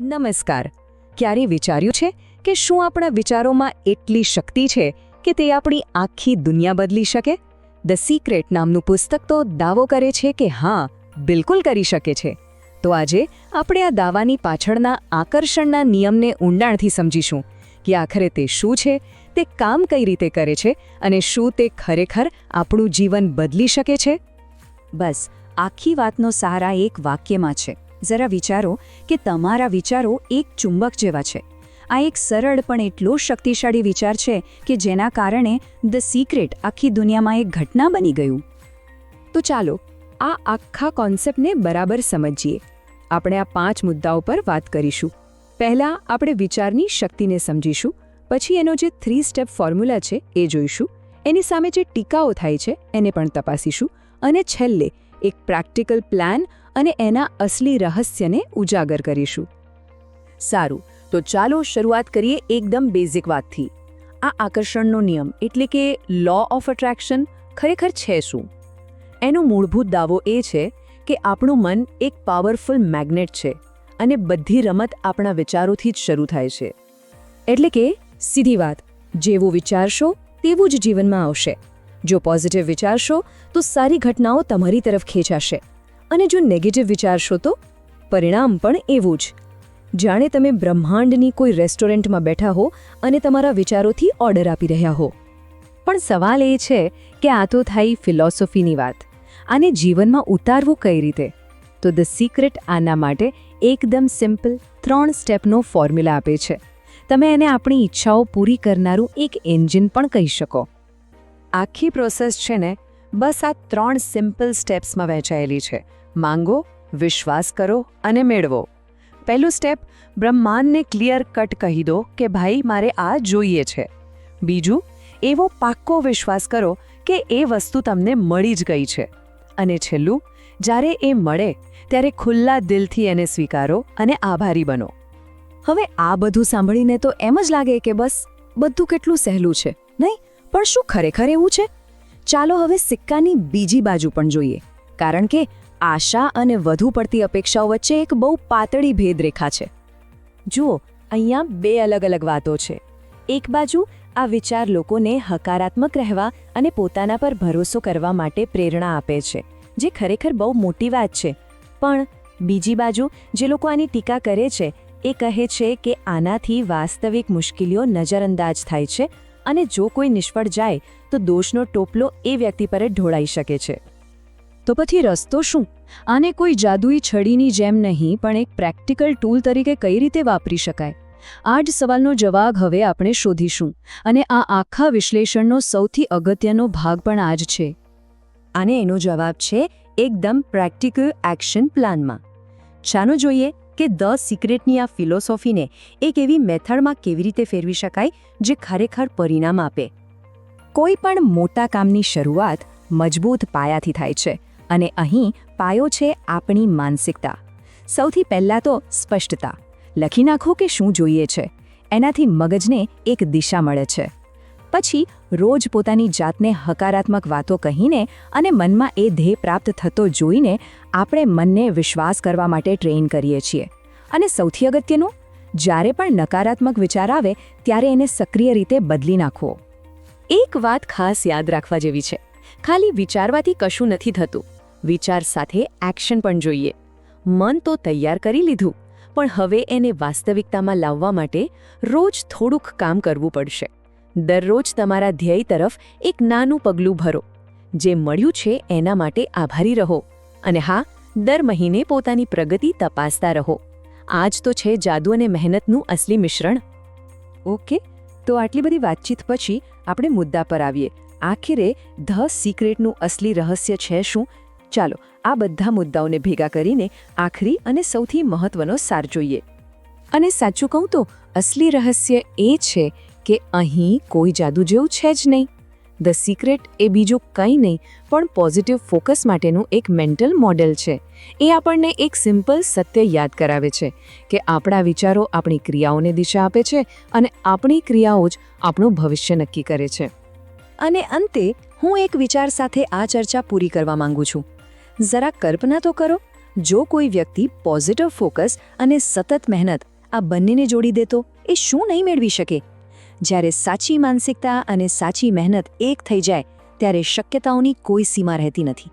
નમસ્કાર. ક્યારે વિચાર્યું છે કે શું આપણા વિચારોમાં એટલી શક્તિ છે કે તે આપણી આખી દુનિયા બદલી શકે? ધ સિક્રેટ નામનું પુસ્તક તો દાવો કરે છે કે હા, બિલકુલ કરી શકે છે. તો આજે આપણે આ દાવાની પાછળના આકર્ષણના નિયમને ઊંડાણથી સમજીશું કે આખરે તે શું છે, તે કામ કઈ રીતે કરે છે અને શું તે ખરેખર આપણું જીવન બદલી શકે છે? બસ, આખી વાતનો સારા એક વાક્યમાં છે. જરા વિચારો કે તમારા વિચારો એક ચુંબક જેવા છે. આ એક સરળ પણ એટલો શક્તિશાળી વિચાર છે કે જેના કારણે ધ સિક્રેટ આખી દુનિયામાં એક ઘટના બની ગયું. તો ચાલો, આ આખા કોન્સેપ્ટને બરાબર સમજીએ. આપણે આ પાંચ મુદ્દાઓ પર વાત કરીશું. પહેલાં આપણે વિચારની શક્તિને સમજીશું, પછી એનો જે થ્રી સ્ટેપ ફોર્મ્યુલા છે એ જોઈશું, એની સામે જે ટીકાઓ થાય છે એને પણ તપાસીશું, અને છેલ્લે એક પ્રેક્ટિકલ પ્લાન અને એના અસલી રહસ્યને ઉજાગર કરીશું. સારું, તો ચાલો શરૂઆત કરીએ એકદમ બેઝિક વાતથી. આ આકર્ષણનો નિયમ એટલે કે લો ઓફ અટ્રેક્શન ખરેખર છે શું? એનો મૂળભૂત દાવો એ છે કે આપણું મન એક પાવરફુલ મેગ્નેટ છે અને બધી રમત આપણા વિચારોથી જ શરૂ થાય છે. એટલે કે સીધી વાત, જેવું વિચારશો તેવું જ જીવનમાં આવશે. જો પોઝિટિવ વિચારશો, તો સારી ઘટનાઓ તમારી તરફ ખેંચાશે. અને જો નેગેટિવ વિચારશો તો પરિણામ પણ એવું જ. જાણે તમે બ્રહ્માંડની કોઈ રેસ્ટોરન્ટમાં બેઠા હો અને તમારા વિચારોથી ઓર્ડર આપી રહ્યા હો. પણ સવાલ એ છે કે આ તો થઈ ફિલોસોફીની વાત. આને જીવનમાં ઉતારવું કઈ રીતે? તો ધ સિક્રેટ આના માટે એકદમ સિમ્પલ ત્રણ સ્ટેપનો ફોર્મ્યુલા આપે છે. તમે એને આપણી ઈચ્છાઓ પૂરી કરનારું એક એન્જિન પણ કહી શકો. આખી પ્રોસેસ છે ને બસ આ ત્રણ સિમ્પલ સ્ટેપ્સમાં વહેંચાયેલી છે. માંગો, વિશ્વાસ કરો અને મેળવો. પહેલું સ્ટેપ, બ્રહ્માંડને ક્લિયર કટ કહી દો કે, ભાઈ, મારે આ જોઈએ છે. બીજું, એવો પાક્કો વિશ્વાસ કરો કે, એ વસ્તુ તમને મળી જ ગઈ છે. અને છેલ્લું, જ્યારે એ મળે, ત્યારે ખુલ્લા દિલથી એને સ્વીકારો અને આભારી બનો. હવે આ બધું સાંભળીને તો એમ જ લાગે કે, બસ, બધું કેટલું સહેલું છે, નહીં? પણ શું ખરેખર એવું છે? ચાલો હવે સિક્કાની બીજી બાજુ પણ જોઈએ. કારણ કે આશા અને વધુ પડતી અપેક્ષાઓ વચ્ચે એક બહુ પાતળી ભેદરેખા છે. જુઓ, અહીંયા બે અલગ અલગ વાતો છે. એક બાજુ, આ વિચાર લોકોને હકારાત્મક રહેવા અને પોતાના પર ભરોસો કરવા માટે પ્રેરણા આપે છે, જે ખરેખર બહુ મોટી વાત છે. પણ બીજી બાજુ, જે લોકો આની ટીકા કરે છે, એ કહે છે કે આનાથી વાસ્તવિક મુશ્કેલીઓ નજરઅંદાજ થાય છે અને જો કોઈ નિષ્ફળ જાય, તો દોષનો ટોપલો એ વ્યક્તિ પર ઢોળાઈ શકે છે. તો પછી રસ્તો શું? આને કોઈ જાદુઈ છડીની જેમ નહીં, પણ એક પ્રેક્ટિકલ ટૂલ તરીકે કઈ રીતે વાપરી શકાય? આ જ સવાલનો જવાબ હવે આપણે શોધીશું, અને આ આખા વિશ્લેષણનો સૌથી અગત્યનો ભાગ પણ આ જ છે. અને એનો જવાબ છે, એકદમ પ્રેક્ટિકલ એક્શન પ્લાનમાં. ચાલો જોઈએ કે ધ સિક્રેટની આ ફિલોસોફીને એક એવી મેથડમાં કેવી રીતે ફેરવી શકાય જે ખરેખર પરિણામ આપે? કોઈ પણ મોટા કામની શરૂઆત મજબૂત પાયાથી થાય છે અને અહીં પાયો છે આપણી માનસિકતા. સૌથી પહેલાં તો સ્પષ્ટતા. લખી નાખો કે શું જોઈએ છે. એનાથી મગજને એક દિશા મળે છે. પછી રોજ પોતાની જાતને હકારાત્મક વાતો કહીને અને મનમાં એ ધ્યેય પ્રાપ્ત થતો જોઈને આપણે મનને વિશ્વાસ કરવા માટે ટ્રેન કરીએ છીએ. અને સૌથી અગત્યનું, જ્યારે પણ નકારાત્મક વિચાર આવે, ત્યારે એને સક્રિય રીતે બદલી નાખવો. એક વાત ખાસ યાદ રાખવા જેવી છે. ખાલી વિચારવાથી કશું નથી થતું. વિચાર સાથે એક્શન પણ જોઈએ. મન તો તૈયાર કરી લીધું, પણ હવે એને વાસ્તવિકતામાં લાવવા માટે રોજ થોડુંક કામ કરવું પડશે. દરરોજ તમારા ધ્યેય તરફ એક નાનું પગલું ભરો. જે મળ્યું છે એના માટે આભારી રહો. અને હા, દર મહિને પોતાની પ્રગતિ તપાસતા રહો. આજ તો છે જાદુ અને મહેનતનું અસલી મિશ્રણ. ઓકે, તો આટલી બધી વાતચીત પછી આપણે મુદ્દા પર આવીએ. આખરે ધ સિક્રેટનું અસલી રહસ્ય છે શું? ચાલો, આ બધા મુદ્દાઓને ભેગા કરીને આખરી અને સૌથી મહત્વનો સાર જોઈએ. અને સાચું કહું તો, અસલી રહસ્ય એ છે કે અહીં કોઈ જાદુ જેવું છે જ નહીં. ધ સિક્રેટ એ બીજું કંઈ નહીં, પણ પોઝિટિવ ફોકસ માટેનું એક મેન્ટલ મોડેલ છે. એ આપણને એક સિમ્પલ સત્ય યાદ કરાવે છે કે આપણા વિચારો આપણી ક્રિયાઓને દિશા આપે છે અને આપણી ક્રિયાઓ જ આપણું ભવિષ્ય નક્કી કરે છે. અને અંતે, હું એક વિચાર સાથે આ ચર્ચા પૂરી કરવા માંગુ છું. જરા કલ્પના તો કરો, જો કોઈ વ્યક્તિ પોઝિટિવ ફોકસ અને સતત મહેનત આ બંનેને જોડી દે તો એ શું નહીં મેળવી શકે? જ્યારે સાચી માનસિકતા અને સાચી મહેનત એક થઈ જાય, ત્યારે શક્યતાઓની કોઈ સીમા રહેતી નથી.